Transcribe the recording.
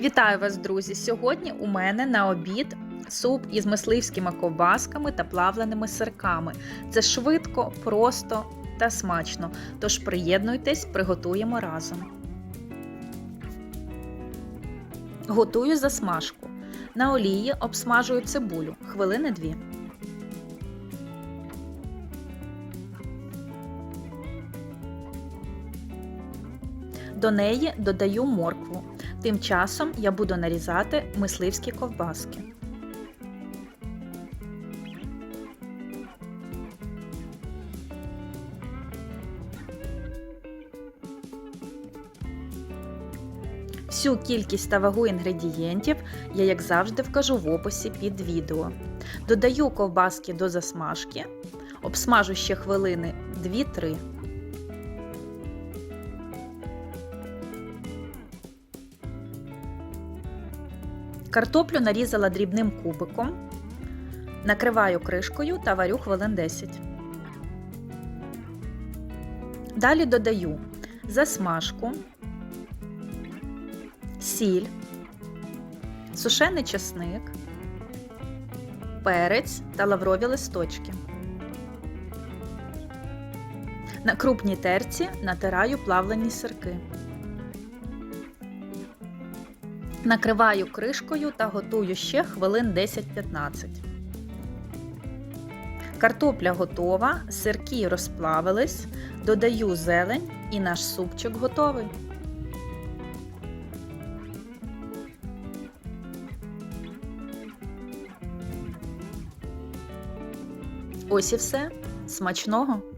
Вітаю вас, друзі! Сьогодні у мене на обід суп із мисливськими ковбасками та плавленими сирками. Це швидко, просто та смачно. Тож приєднуйтесь, приготуємо разом. Готую засмажку. На олії обсмажую цибулю хвилини 2. До неї додаю моркву. Тим часом я буду нарізати мисливські ковбаски. Всю кількість та вагу інгредієнтів я, як завжди, вкажу в описі під відео. Додаю ковбаски до засмажки, обсмажу ще хвилини 2-3. Картоплю нарізала дрібним кубиком, накриваю кришкою та варю хвилин 10. Далі додаю засмажку, сіль, сушений чесник, перець та лаврові листочки. На крупній терці натираю плавлені сирки. Накриваю кришкою та готую ще хвилин 10-15. Картопля готова, сирки розплавились, додаю зелень і наш супчик готовий. Ось і все. Смачного!